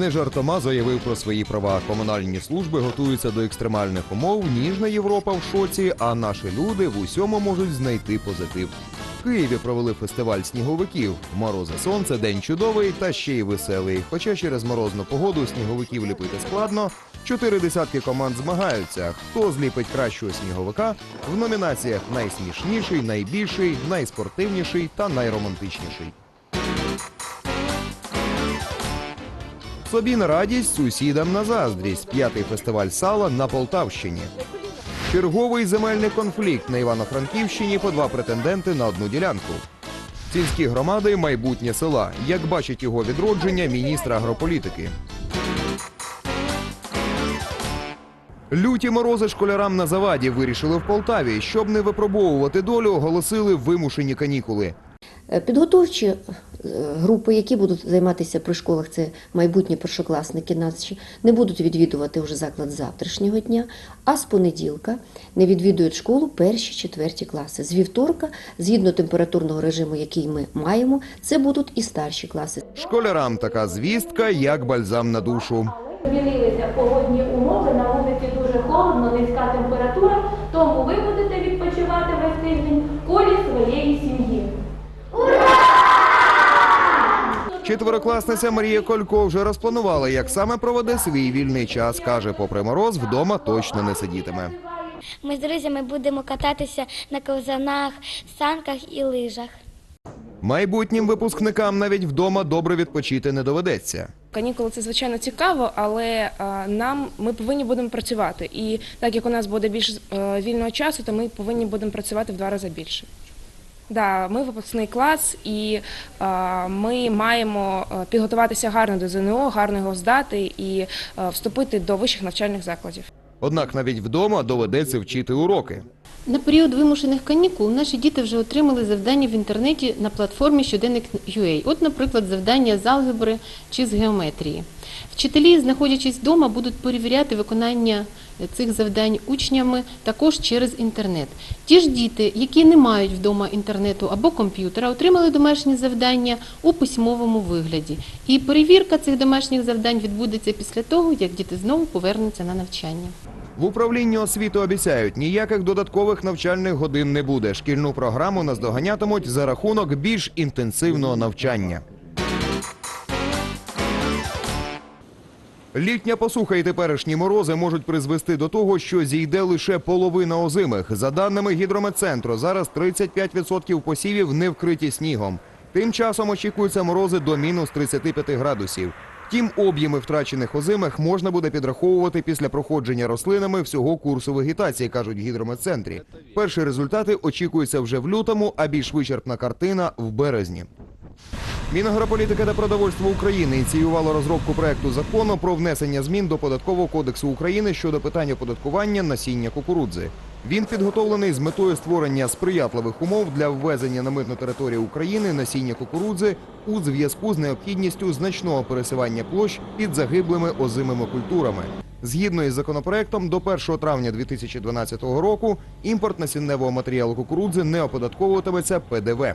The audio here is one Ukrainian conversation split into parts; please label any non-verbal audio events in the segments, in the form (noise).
Не жартома заявив про свої права. Комунальні служби готуються до екстремальних умов. Ніжна Європа в шоці, а наші люди в усьому можуть знайти позитив. В Києві провели фестиваль сніговиків. Морозе сонце, день чудовий та ще й веселий. Хоча через морозну погоду сніговиків ліпити складно. Чотири десятки команд змагаються. Хто зліпить кращого сніговика в номінаціях найсмішніший, найбільший, найспортивніший та найромантичніший. Собі на радість, сусідам на заздрість. П'ятий фестиваль сала на Полтавщині. Черговий земельний конфлікт на Івано-Франківщині по два претенденти на одну ділянку. Сільські громади майбутнє села. Як бачить його відродження міністр агрополітики. Люті морози школярам на заваді вирішили в Полтаві. Щоб не випробовувати долю, оголосили вимушені канікули. Е, Підготовчі групи, які будуть займатися при школах, це майбутні першокласники наші, не будуть відвідувати вже заклад завтрашнього дня, а з понеділка не відвідують школу перші, четверті класи. З вівторка, згідно температурного режиму, який ми маємо, це будуть і старші класи. Школярам така звістка, як бальзам на душу. Змінилися погодні умови, на вулиці дуже холодно, низька температура, тому ви будете відпочивати весь тиждень в колі своєї сім'ї. Четверокласниця Марія Колько вже розпланувала, як саме проведе свій вільний час. каже, попри мороз, вдома точно не сидітиме. Ми з друзями будемо кататися на ковзанах, санках і лижах. Майбутнім випускникам навіть вдома добре відпочити не доведеться. Канікули це звичайно цікаво, але нам ми повинні будемо працювати. І так як у нас буде більше е, вільного часу, то ми повинні будемо працювати в два рази більше. Да, ми випускний клас, і а, ми маємо е, підготуватися гарно до ЗНО, гарно його здати і е, вступити до вищих навчальних закладів. Однак навіть вдома доведеться вчити уроки. На період вимушених канікул наші діти вже отримали завдання в інтернеті на платформі щоденник.ua. От, наприклад, завдання з алгебри чи з геометрії. Вчителі, знаходячись вдома, будуть перевіряти виконання цих завдань учнями також через інтернет. Ті ж діти, які не мають вдома інтернету або комп'ютера, отримали домашні завдання у письмовому вигляді. І перевірка цих домашніх завдань відбудеться після того, як діти знову повернуться на навчання. В управлінні освіти обіцяють, ніяких додаткових навчальних годин не буде. Шкільну програму наздоганятимуть за рахунок більш інтенсивного навчання. Літня посуха і теперішні морози можуть призвести до того, що зійде лише половина озимих. За даними гідрометцентру, зараз 35% посівів не вкриті снігом. Тим часом очікуються морози до мінус 35 градусів. Втім, об'єми втрачених озимих можна буде підраховувати після проходження рослинами всього курсу вегетації, кажуть в гідрометцентрі. Перші результати очікуються вже в лютому, а більш вичерпна картина в березні. Мінагрополітики та продовольства України ініціювало розробку проекту закону про внесення змін до податкового кодексу України щодо питань оподаткування насіння кукурудзи. Він підготовлений з метою створення сприятливих умов для ввезення на митну територію України насіння кукурудзи у зв'язку з необхідністю значного пересування площ під загиблими озимими культурами. Згідно із законопроектом, до 1 травня 2012 року імпорт насінневого матеріалу кукурудзи не оподатковуватиметься ПДВ.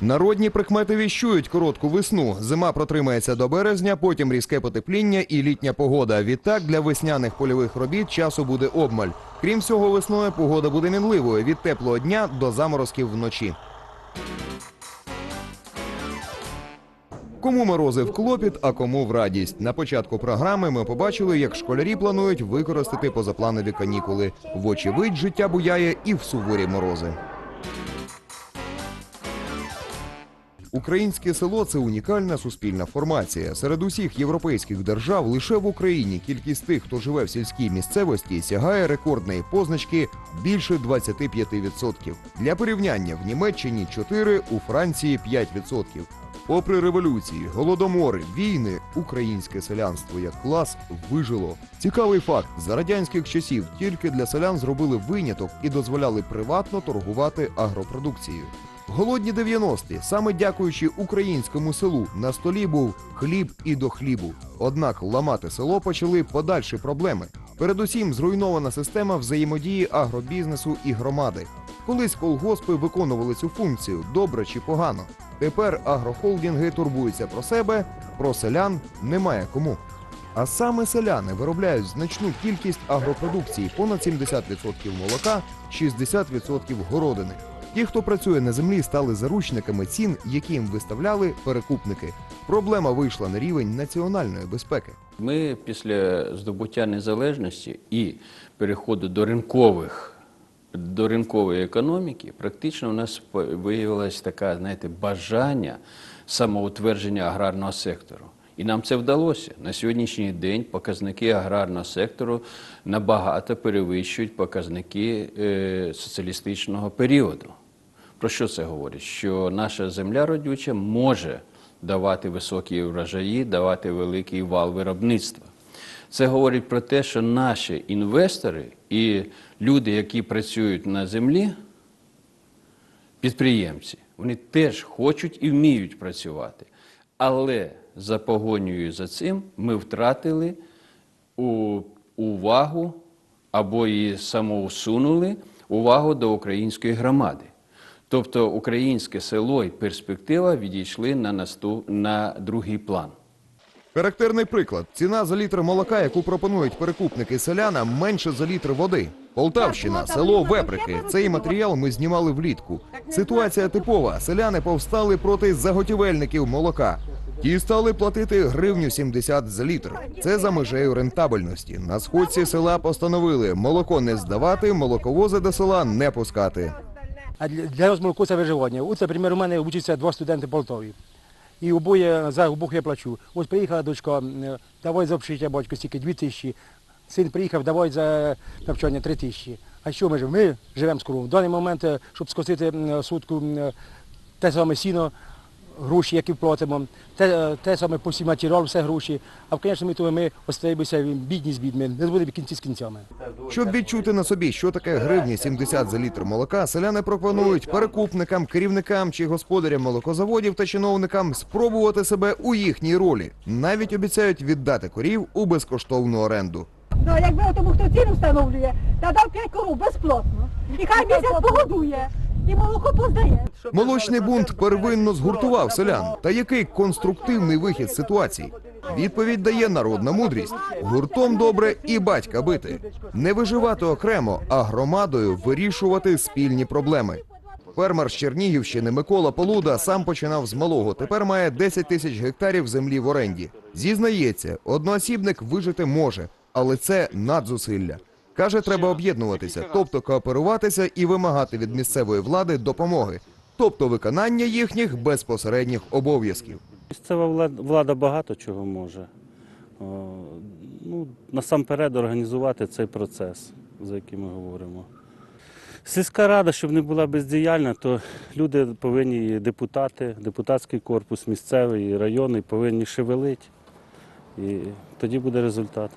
Народні прикмети віщують коротку весну. Зима протримається до березня, потім різке потепління і літня погода. Відтак для весняних польових робіт часу буде обмаль. Крім всього, весною погода буде мінливою від теплого дня до заморозків вночі. Кому морози в клопіт, а кому в радість. На початку програми ми побачили, як школярі планують використати позапланові канікули. Вочевидь, життя буяє і в суворі морози. Українське село це унікальна суспільна формація. Серед усіх європейських держав лише в Україні кількість тих, хто живе в сільській місцевості, сягає рекордної позначки більше 25%. Для порівняння в Німеччині 4, у Франції 5%. Попри революції, голодомори, війни, українське селянство як клас вижило. Цікавий факт: за радянських часів тільки для селян зробили виняток і дозволяли приватно торгувати агропродукцією. Голодні 90-ті, саме дякуючи українському селу, на столі був хліб і до хлібу. Однак ламати село почали подальші проблеми. Передусім, зруйнована система взаємодії агробізнесу і громади. Колись колгоспи виконували цю функцію добре чи погано. Тепер агрохолдинги турбуються про себе, про селян немає кому. А саме селяни виробляють значну кількість агропродукції понад 70% молока, 60% городини. Ті, хто працює на землі, стали заручниками цін, які їм виставляли перекупники. Проблема вийшла на рівень національної безпеки. Ми після здобуття незалежності і переходу до ринкових до ринкової економіки, практично у нас виявилось таке, знаєте, бажання самоутвердження аграрного сектору. І нам це вдалося. На сьогоднішній день показники аграрного сектору набагато перевищують показники е, соціалістичного періоду. Про що це говорить? Що наша земля родюча може давати високі врожаї, давати великий вал виробництва. Це говорить про те, що наші інвестори і люди, які працюють на землі, підприємці, вони теж хочуть і вміють працювати. Але за погонею за цим ми втратили увагу або і самоусунули увагу до української громади. Тобто українське село і перспектива відійшли на, наступ... на другий план. Характерний приклад: ціна за літр молока, яку пропонують перекупники селянам, менше за літр води. Полтавщина, село Веприки. Цей матеріал ми знімали влітку. Ситуація типова: селяни повстали проти заготівельників молока. Ті стали платити гривню 70 за літр. Це за межею рентабельності. На сходці села постановили молоко не здавати, молоковози до села не пускати. А для, молоко це виживання. Ось, наприклад, у мене вчаться два студенти Полтові. І обоє за обох я плачу. Ось приїхала дочка, давай за общиття батько стільки дві тисячі. Син приїхав, давай за навчання три тисячі. А що ми живемо? Ми живемо з кровом. В даний момент, е, щоб скосити сутку те саме сіно, гроші, які платимо, те, е, те саме по всій матеріал, все гроші. А в кінцевому ітогі ми остаємося бідні з бідьми, не будемо кінці з кінцями. Щоб відчути на собі, що таке гривні 70 за літр молока, селяни пропонують перекупникам, керівникам чи господарям молокозаводів та чиновникам спробувати себе у їхній ролі. Навіть обіцяють віддати корів у безкоштовну оренду. Ну, якби тому, хто ціну встановлює, та дав 5 коров безплатно. І хай місяць погодує, і молоко поздає. Молочний бунт первинно згуртував селян. Та який конструктивний вихід з ситуації? Відповідь дає народна мудрість: гуртом добре і батька бити, не виживати окремо, а громадою вирішувати спільні проблеми. Фермер з Чернігівщини Микола Полуда сам починав з малого. Тепер має 10 тисяч гектарів землі в оренді. Зізнається, одноосібник вижити може, але це надзусилля. Каже, треба об'єднуватися, тобто кооперуватися і вимагати від місцевої влади допомоги, тобто виконання їхніх безпосередніх обов'язків. Місцева влада, багато чого може. Ну, насамперед організувати цей процес, за яким ми говоримо. Сільська рада, щоб не була бездіяльна, то люди повинні, депутати, депутатський корпус, місцевий, районний повинні шевелити. І тоді буде результат.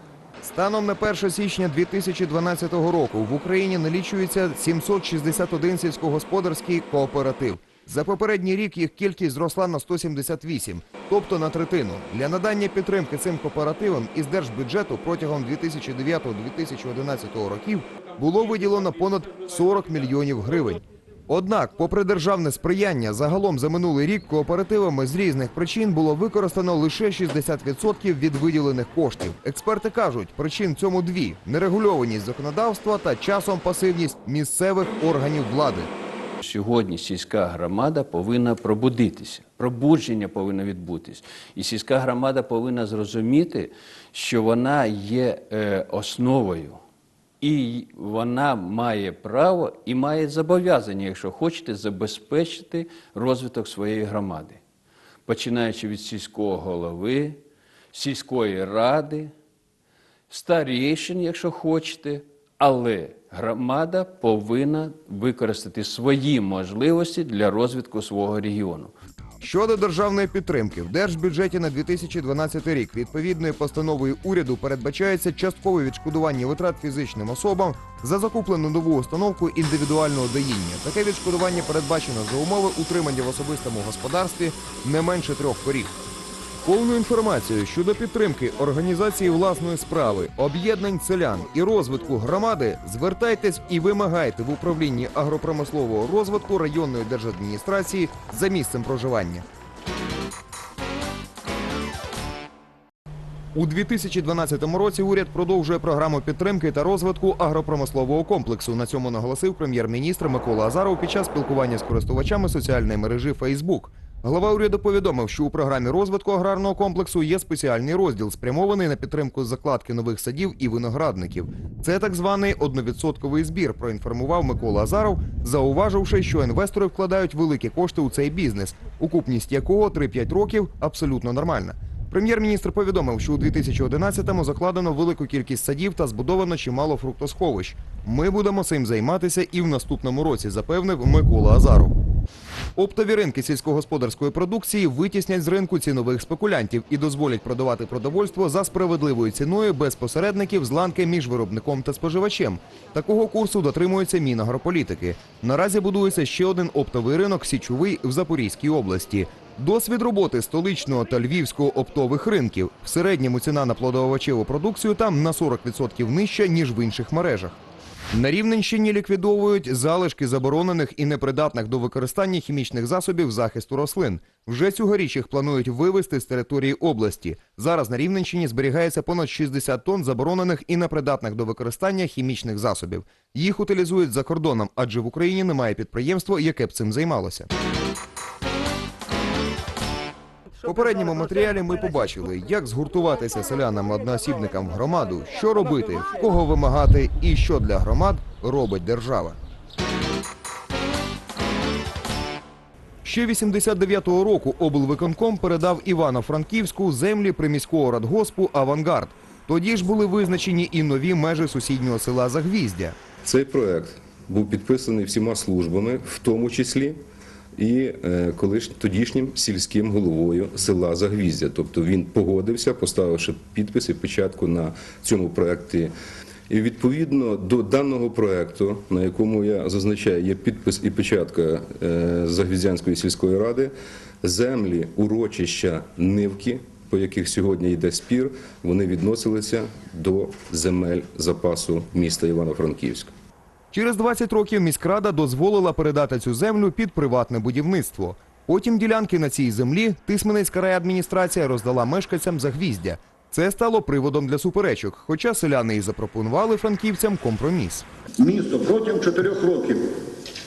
Станом на 1 січня 2012 року в Україні налічується 761 сільськогосподарський кооператив. За попередній рік їх кількість зросла на 178, тобто на третину. Для надання підтримки цим кооперативам із держбюджету протягом 2009-2011 років було виділено понад 40 мільйонів гривень. Однак, попри державне сприяння, загалом за минулий рік кооперативами з різних причин було використано лише 60% від виділених коштів. Експерти кажуть, причин цьому дві: нерегульованість законодавства та часом пасивність місцевих органів влади. Сьогодні сільська громада повинна пробудитися, пробудження повинно відбутись. І сільська громада повинна зрозуміти, що вона є е, основою. І вона має право і має зобов'язання, якщо хочете, забезпечити розвиток своєї громади, починаючи від сільського голови, сільської ради, старішин, якщо хочете, але громада повинна використати свої можливості для розвитку свого регіону. Щодо державної підтримки, в держбюджеті на 2012 рік відповідною постановою уряду передбачається часткове відшкодування витрат фізичним особам за закуплену нову установку індивідуального доїння. Таке відшкодування передбачено за умови утримання в особистому господарстві не менше трьох корів. Повну інформацію щодо підтримки організації власної справи, об'єднань селян і розвитку громади звертайтесь і вимагайте в управлінні агропромислового розвитку районної держадміністрації за місцем проживання. У 2012 році уряд продовжує програму підтримки та розвитку агропромислового комплексу. На цьому наголосив прем'єр-міністр Микола Азаров під час спілкування з користувачами соціальної мережі Facebook. Глава уряду повідомив, що у програмі розвитку аграрного комплексу є спеціальний розділ, спрямований на підтримку закладки нових садів і виноградників. Це так званий одновідсотковий збір. Проінформував Микола Азаров, зауваживши, що інвестори вкладають великі кошти у цей бізнес, окупність якого 3-5 років абсолютно нормальна. Прем'єр-міністр повідомив, що у 2011-му закладено велику кількість садів та збудовано чимало фруктосховищ. Ми будемо цим займатися і в наступному році, запевнив Микола Азаров. Оптові ринки сільськогосподарської продукції витіснять з ринку цінових спекулянтів і дозволять продавати продовольство за справедливою ціною без посередників з ланки між виробником та споживачем. Такого курсу дотримується Мінагрополітики. Наразі будується ще один оптовий ринок січовий в Запорізькій області. Досвід роботи столичного та львівського оптових ринків. В середньому ціна на плодоовочеву продукцію там на 40% нижча, ніж в інших мережах. На Рівненщині ліквідовують залишки заборонених і непридатних до використання хімічних засобів захисту рослин. Вже цьогоріч їх планують вивезти з території області. Зараз на Рівненщині зберігається понад 60 тонн заборонених і непридатних до використання хімічних засобів. Їх утилізують за кордоном, адже в Україні немає підприємства, яке б цим займалося. Попередньому матеріалі ми побачили, як згуртуватися селянам-одноосібникам в громаду, що робити, в кого вимагати і що для громад робить держава. Ще 89-го року облвиконком передав Івано-Франківську землі приміського радгоспу «Авангард». Тоді ж були визначені і нові межі сусіднього села Загвіздя. Цей проект був підписаний всіма службами, в тому числі і е, колиш тодішнім сільським головою села Загвіздя. Тобто він погодився, поставивши підпис і печатку на цьому проекті. І відповідно до даного проекту, на якому я зазначаю, є підпис і печатка е, Загвіздянської сільської ради, землі урочища Нивки, по яких сьогодні йде спір, вони відносилися до земель запасу міста Івано-Франківська. Через 20 років міськрада дозволила передати цю землю під приватне будівництво. Потім ділянки на цій землі Тисменецька райадміністрація роздала мешканцям Загвіздя. Це стало приводом для суперечок, хоча селяни і запропонували франківцям компроміс. Місто протягом чотирьох років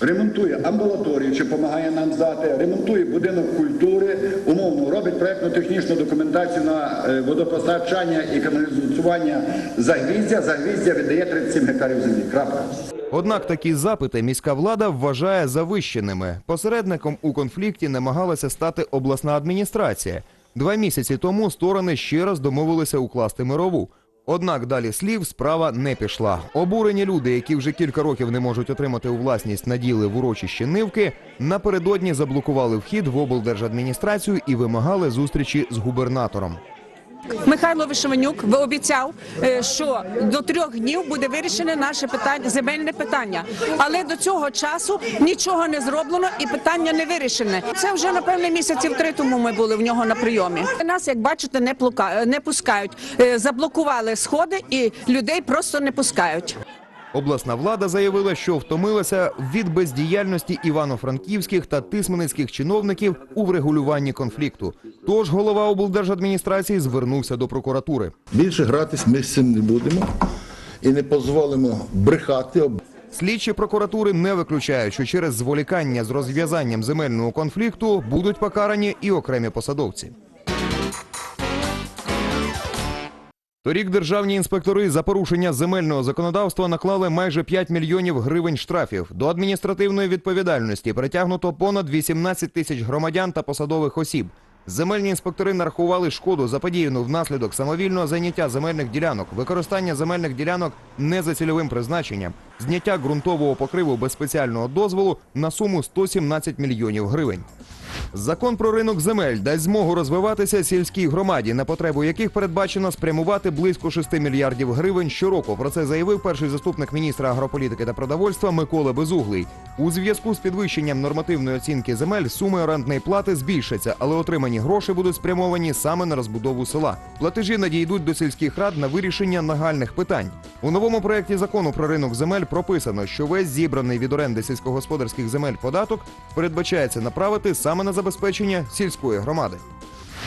ремонтує амбулаторію, чи допомагає нам здати, ремонтує будинок культури, умовно робить проєктно-технічну документацію на е, водопостачання і каналізування загвіздя. Загвіздя віддає 37 гектарів землі. Крапка. Однак такі запити міська влада вважає завищеними. Посередником у конфлікті намагалася стати обласна адміністрація. Два місяці тому сторони ще раз домовилися укласти мирову. Однак далі слів справа не пішла. Обурені люди, які вже кілька років не можуть отримати у власність наділи в урочищі Нивки, напередодні заблокували вхід в облдержадміністрацію і вимагали зустрічі з губернатором. Михайло Вишеванюк ви обіцяв, е, що до трьох днів буде вирішене наше питання, земельне питання. Але до цього часу нічого не зроблено і питання не вирішене. Це вже напевне місяців три тому ми були в нього на прийомі. Нас, як бачите, не плука- не пускають. Е, Заблокували сходи і людей просто не пускають. Обласна влада заявила, що втомилася від бездіяльності івано-франківських та тисменецьких чиновників у врегулюванні конфлікту. Тож голова облдержадміністрації звернувся до прокуратури. Більше гратись ми з цим не будемо і не дозволимо брехати. Слідчі прокуратури не виключають, що через зволікання з розв'язанням земельного конфлікту будуть покарані і окремі посадовці. Торік державні інспектори за порушення земельного законодавства наклали майже 5 мільйонів гривень штрафів. До адміністративної відповідальності притягнуто понад 18 тисяч громадян та посадових осіб. Земельні інспектори нарахували шкоду заподіяну внаслідок самовільного заняття земельних ділянок, використання земельних ділянок не за цільовим призначенням, зняття ґрунтового покриву без спеціального дозволу на суму 117 мільйонів гривень. Закон про ринок земель дасть змогу розвиватися сільській громаді, на потребу яких передбачено спрямувати близько 6 мільярдів гривень щороку. Про це заявив перший заступник міністра агрополітики та продовольства Микола Безуглий. У зв'язку з підвищенням нормативної оцінки земель суми орендної плати збільшаться, але отримані гроші будуть спрямовані саме на розбудову села. Платежі надійдуть до сільських рад на вирішення нагальних питань. У новому проєкті закону про ринок земель прописано, що весь зібраний від оренди сільськогосподарських земель податок передбачається направити саме на забезпечення сільської громади.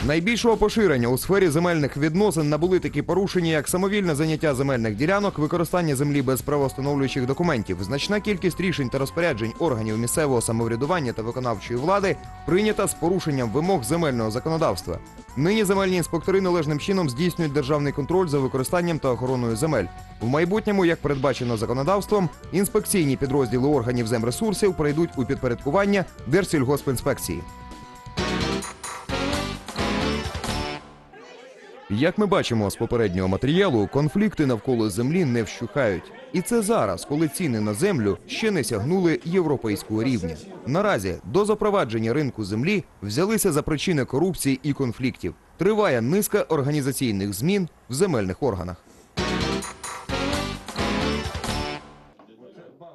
Найбільшого поширення у сфері земельних відносин набули такі порушення, як самовільне заняття земельних ділянок, використання землі без правоустановлюючих документів. Значна кількість рішень та розпоряджень органів місцевого самоврядування та виконавчої влади прийнята з порушенням вимог земельного законодавства. Нині земельні інспектори належним чином здійснюють державний контроль за використанням та охороною земель. В майбутньому, як передбачено законодавством, інспекційні підрозділи органів земресурсів прийдуть у підпорядкування Держсільгоспінспекції. Як ми бачимо з попереднього матеріалу, конфлікти навколо землі не вщухають. І це зараз, коли ціни на землю ще не сягнули європейського рівня. Наразі до запровадження ринку землі взялися за причини корупції і конфліктів. Триває низка організаційних змін в земельних органах.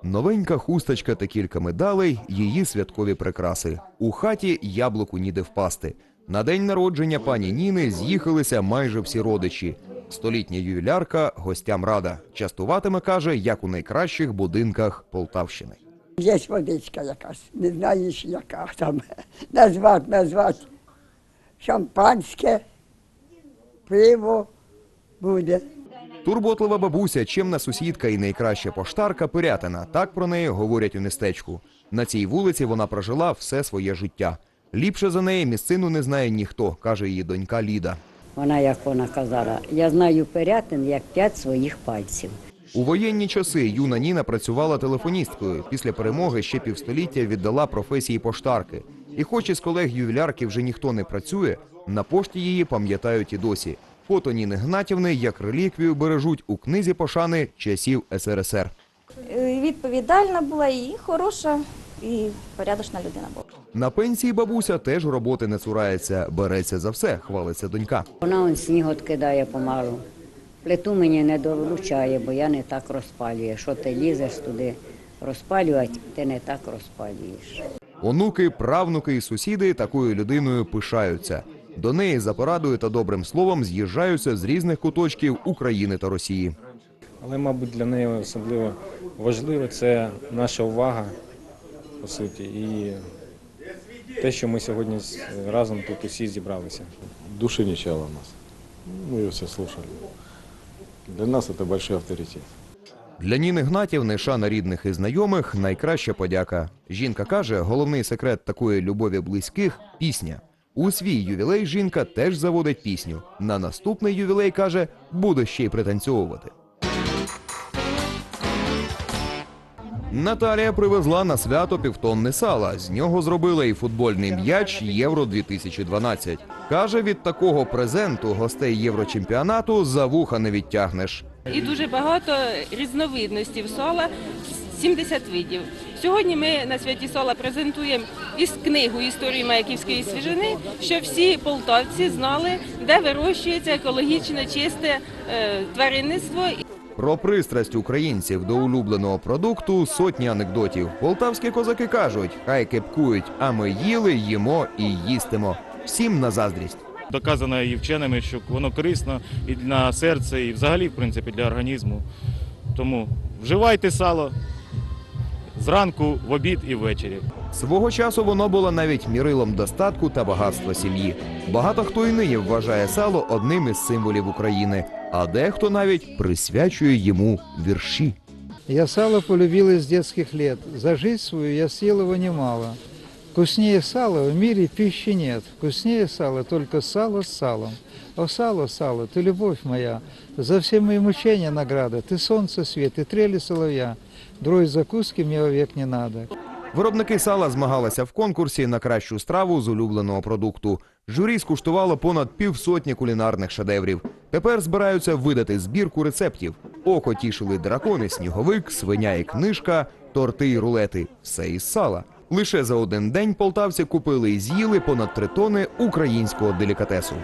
Новенька хусточка та кілька медалей її святкові прикраси. У хаті яблуку ніде впасти. На день народження пані Ніни з'їхалися майже всі родичі. Столітня ювілярка гостям рада. Частуватиме, каже, як у найкращих будинках Полтавщини. Є водичка якась, не знаєш, яка там. (laughs) Назвати, назвати. Шампанське, пиво буде. Турботлива бабуся, чимна сусідка і найкраща поштарка Пирятина. Так про неї говорять у містечку. На цій вулиці вона прожила все своє життя. Ліпше за неї місцину не знає ніхто, каже її донька Ліда. Вона, як вона казала, я знаю Пирятин як п'ять своїх пальців. У воєнні часи юна Ніна працювала телефоністкою. Після перемоги ще півстоліття віддала професії поштарки. І хоч із колег ювілярки вже ніхто не працює, на пошті її пам'ятають і досі. Фото Ніни Гнатівни як реліквію бережуть у книзі пошани часів СРСР. Е, Відповідальна була і хороша, і порядочна людина була. На пенсії бабуся теж роботи не цурається, береться за все, хвалиться донька. Вона он сніг откидає помалу. Плиту мені не долучає, бо я не так розпалюю. Що ти лізеш туди розпалювати, ти не так розпалюєш. Онуки, правнуки і сусіди такою людиною пишаються. До неї за порадою та добрим словом з'їжджаються з різних куточків України та Росії. Але, мабуть, для неї особливо важливо це наша увага, по суті, і те, що ми сьогодні разом тут усі зібралися. Души у нас. Мы ее все слушали. Для нас это большой авторитет. Для Ніни Гнатівни шана рідних і знайомих найкраща подяка. Жінка каже, головний секрет такої любові близьких пісня. У свій ювілей жінка теж заводить пісню. На наступний ювілей каже, буде ще й пританцьовувати. Наталія привезла на свято півтонни сала. З нього зробила і футбольний м'яч Євро 2012. Каже, від такого презенту гостей Єврочемпіонату за вуха не відтягнеш. І дуже багато різновидностей сола, 70 видів. Сьогодні ми на святі сола презентуємо із книгу історії Маяківської свіжини, щоб всі полтавці знали, де вирощується екологічно чисте е, тваринництво. Про пристрасть українців до улюбленого продукту сотні анекдотів. Полтавські козаки кажуть, хай кепкують, а ми їли, їмо і їстимо. Всім на заздрість. Доказано і вченими, що воно корисно і на серце, і взагалі, в принципі, для організму. Тому вживайте сало зранку, в обід і ввечері. Свого часу воно було навіть мірилом достатку та багатства сім'ї. Багато хто і нині вважає сало одним із символів України, а дехто навіть присвячує йому вірші. Я сало полюбил из детских лет. За жизнь свою я съел его немало. Вкуснее сала в мире пищи нет. Вкуснее сала только сало с салом. О, сало, сало, ты любовь моя, за все мои мучения награда. Ты солнце свет, и трели соловья. Другой закуски мне вовек не надо. Виробники сала змагалися в конкурсі на кращу страву з улюбленого продукту. Журі скуштувало понад півсотні кулінарних шедеврів. Тепер збираються видати збірку рецептів. Око тішили дракони, сніговик, свиня і книжка, торти і рулети. Все із сала. Лише за один день полтавці купили і з'їли понад три тони українського делікатесу.